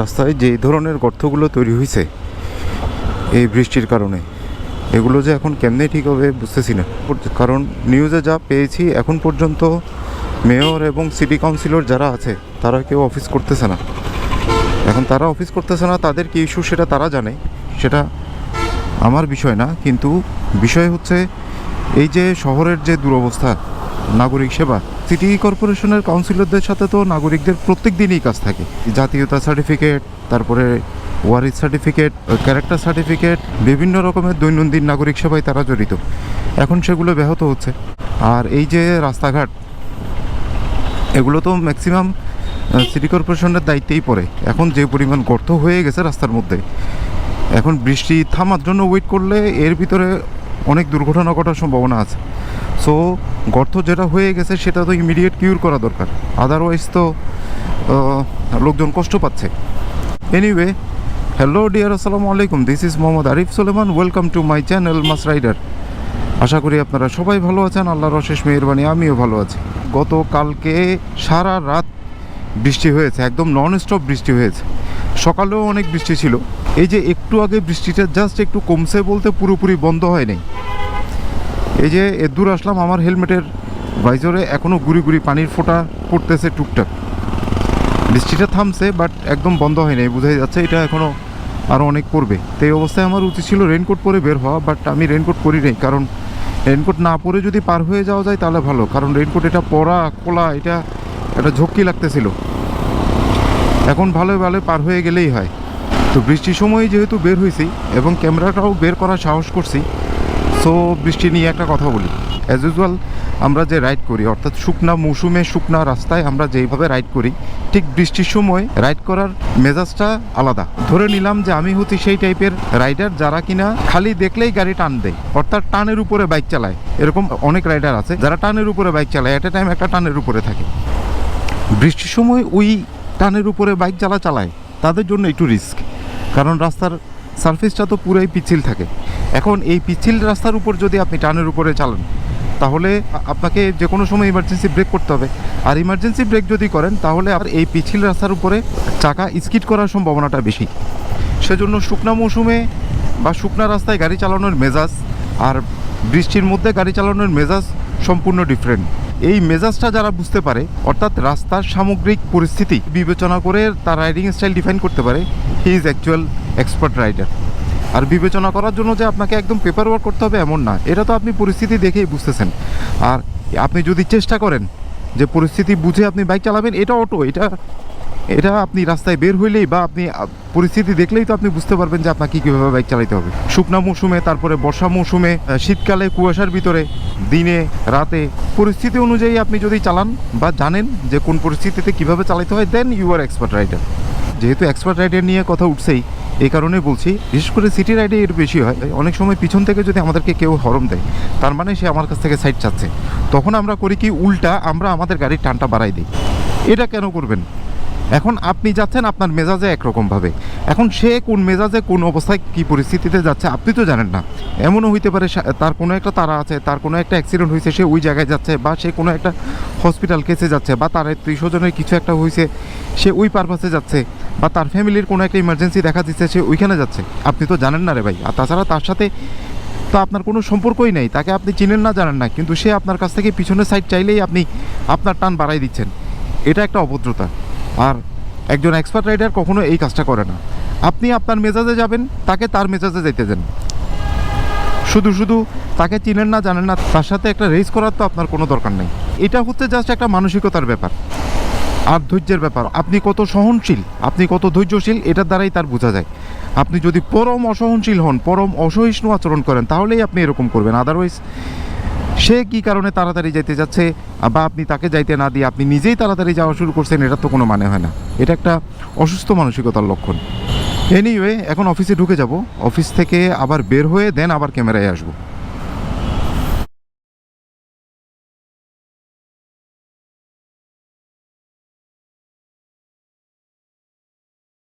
রাস্তায় যেই ধরনের গর্তগুলো তৈরি হয়েছে এই বৃষ্টির কারণে, এগুলো যে এখন কেমনে ঠিক হবে বুঝতেছি না। কারণ নিউজে যা পেয়েছি, এখন পর্যন্ত মেয়র এবং সিটি কাউন্সিলর যারা আছে, তারা কেউ অফিস করতেছে না। এখন তারা অফিস করতেছে না, তাদের কি ইস্যু সেটা তারা জানে, সেটা আমার বিষয় না। কিন্তু বিষয় হচ্ছে, এই যে শহরের যে দুরবস্থা নাগরিক সেবা। সিটি কর্পোরেশনের কাউন্সিলরদের সাথে তো নাগরিকদের প্রত্যেক দিনই কাজ থাকে। জাতীয়তা সার্টিফিকেট তারপরে ওয়ারিস সার্টিফিকেট ক্যারেক্টার সার্টিফিকেট বিভিন্ন রকমের দৈনন্দিন নাগরিক সেবায় তারা জড়িত। এখন সেগুলো ব্যাহত হচ্ছে। আর এই যে রাস্তাঘাট, এগুলো তো ম্যাক্সিমাম সিটি কর্পোরেশনের দায়িত্বেই পড়ে। এখন যে পরিমাণ গর্ত হয়ে গেছে রাস্তার মধ্যে, এখন বৃষ্টি থামার জন্য ওয়েট করলে এর ভিতরে অনেক দুর্ঘটনা ঘটার সম্ভাবনা আছে। সো গর্ত যেটা হয়ে গেছে, সেটা তো ইমিডিয়েট কিউর করা দরকার। আদারওয়াইজ তো লোকজন কষ্ট পাচ্ছে। এনিওয়ে হ্যালো ডিয়ার আসসালামু আলাইকুম। This is Mohammad Arif Suleman welcome to my channel mass rider আশা করি আপনারা সবাই ভালো আছেন। আল্লাহর অশেষ মেহরবানি, আমিও ভালো আছি। গতকালকে সারা রাত বৃষ্টি হয়েছে, একদম নন স্টপ বৃষ্টি হয়েছে। সকালেও অনেক বৃষ্টি ছিল। এই যে একটু আগে বৃষ্টিটা জাস্ট একটু কমছে বলতে পুরোপুরি বন্ধ হয়নি এই যে এ দূর আসলাম, আমার হেলমেটের ভাইজরে এখনও গুড়ি গুড়ি পানির ফোঁটা পড়তেছে টুকটাক। বৃষ্টিটা থামছে বাট একদম বন্ধ হয়নি বোঝাই যাচ্ছে এটা এখনও আরও অনেক পড়বে। তো এই অবস্থায় আমার উচিত ছিল রেনকোট পরে বের হওয়া বাট আমি রেনকোট পরি নাই, কারণ রেনকোট না পরে যদি পার হয়ে যাওয়া যায় তাহলে ভালো, কারণ রেনকোট এটা পরা খোলা, এটা একটা ঝক্কি লাগতেছিল। এখন ভালো ভালো পার হয়ে গেলেই হয়। তো বৃষ্টির সময় যেহেতু বের হয়েছি এবং ক্যামেরাটাও বের করার সাহস করছি সো বৃষ্টি নিয়ে একটা কথা বলি। অ্যাজ ইউজুয়াল আমরা যে রাইড করি, অর্থাৎ শুকনা মৌসুমে শুকনা রাস্তায় আমরা যেইভাবে রাইড করি, ঠিক বৃষ্টির সময় রাইড করার মেজাজটা আলাদা। ধরে নিলাম যে আমি হচ্ছি সেই টাইপের রাইডার যারা কিনা খালি দেখলেই গাড়ি টান দেয়, অর্থাৎ টানের উপরে বাইক চালায়। এরকম অনেক রাইডার আছে, যারা টানের উপরে বাইক চালায় এট এ টাইম একটা টানের উপরে থাকে। বৃষ্টির সময় ওই টানের উপরে বাইক চালা চালায়, তাদের জন্য একটু রিস্ক কারণ রাস্তার সারফেসটা তো পুরাই পিছিল থাকে। এখন এই পিচ্ছিল রাস্তার উপর যদি আপনি টানের উপরে চালান, তাহলে আপনাকে যে কোনো সময় ইমার্জেন্সি ব্রেক করতে হবে। আর ইমার্জেন্সি ব্রেক যদি করেন, তাহলে আর এই পিচ্ছিল রাস্তার উপরে চাকা স্কিড করার সম্ভাবনাটা বেশি। সেজন্য শুকনা মৌসুমে বা শুকনা রাস্তায় গাড়ি চালানোর মেজাজ আর বৃষ্টির মধ্যে গাড়ি চালানোর মেজাজ সম্পূর্ণ ডিফারেন্ট এই মেজাজটা যারা বুঝতে পারে, অর্থাৎ রাস্তার সামগ্রিক পরিস্থিতি বিবেচনা করে তার রাইডিং স্টাইল ডিফাইন করতে পারে। He is actual expert rider আর বিবেচনা করার জন্য যে আপনাকে একদম পেপার ওয়ার্ক করতে হবে এমন না। এটা তো আপনি পরিস্থিতি দেখেই বুঝতেছেন। আর আপনি যদি চেষ্টা করেন যে পরিস্থিতি বুঝে আপনি বাইক চালাবেন, এটা অটো এটা এটা আপনি রাস্তায় বের হইলেই বা আপনি পরিস্থিতি দেখলেই তো আপনি বুঝতে পারবেন যে আপনাকে কীভাবে বাইক চালাতে হবে। শুকনা মৌসুমে, তারপরে বর্ষা মৌসুমে শীতকালে, কুয়াশার ভিতরে, দিনে, রাতে, পরিস্থিতি অনুযায়ী আপনি যদি চালান বা জানেন যে কোন পরিস্থিতিতে কীভাবে চালাতে হয় then you are expert rider যেহেতু এক্সপার্ট রাইডার নিয়ে কথা উঠছেই এই কারণে বলছি, বিশেষ করে সিটি রাইডে এর বেশি হয়। অনেক সময় পিছন থেকে যদি আমাদেরকে কেউ হরম দেয়, তার মানে সে আমার কাছ থেকে সাইড চাচ্ছে। তখন আমরা করি কি, উল্টা আমরা আমাদের গাড়ির টানটা বাড়াই দিই। এটা কেন করবেন? এখন আপনি যাচ্ছেন, আপনার মেজাজে একরকমভাবে এখন সে কোন মেজাজে, কোন অবস্থায়, কি পরিস্থিতিতে যাচ্ছে, আপনি তো জানেন না। এমনও হইতে পারে তার কোনো একটা তারা আছে, তার কোনো একটা অ্যাক্সিডেন্ট হয়েছে সে ওই জায়গায় যাচ্ছে, বা সে কোনো একটা হসপিটাল কেসে যাচ্ছে, বা তার আত্মীয় স্বজনের কিছু একটা হয়েছে সে ওই পারপাসে যাচ্ছে। বা তার ফ্যামিলির কোনো একটা ইমার্জেন্সি দেখা দিচ্ছে, সে ওইখানে যাচ্ছে। আপনি তো জানেন না রে ভাই। আর তাছাড়া তার সাথে তো আপনার কোনো সম্পর্কই নেই। তাকে আপনি চিনেন না, জানেন না। কিন্তু সে আপনার কাছ থেকে পিছনের সাইড চাইলেই আপনি আপনার টান বাড়াই দিচ্ছেন। এটা একটা অভদ্রতা। আর একজন এক্সপার্ট রাইডার কখনো এই কাজটা করে না। আপনি আপনার মেজাজে যাবেন, তাকে তার মেজাজে যেতে দেন। শুধু শুধু তাকে চিনেন না, জানেন না, তার সাথে একটা রেস করার তো আপনার কোনো দরকার নেই। এটা হচ্ছে জাস্ট একটা মানসিকতার ব্যাপার। আর ধৈর্যের ব্যাপার। আপনি কত সহনশীল, আপনি কত ধৈর্যশীল, এটার দ্বারাই তার বোঝা যায়। আপনি যদি পরম অসহনশীল হন, পরম অসহিষ্ণু আচরণ করেন, তাহলেই আপনি এরকম করবেন। আদারওয়াইজ সে কি কারণে তাড়াতাড়ি যেতে যাচ্ছে বা আপনি তাকে যাইতে না দিয়ে আপনি নিজেই তাড়াতাড়ি যাওয়া শুরু করছেন এটার তো কোনো মানে হয় না। এটা একটা অসুস্থ মানসিকতার লক্ষণ। এনিওয়ে এখন অফিসে ঢুকে যাব। অফিস থেকে আবার বের হয়ে দেন আবার ক্যামেরায় আসব।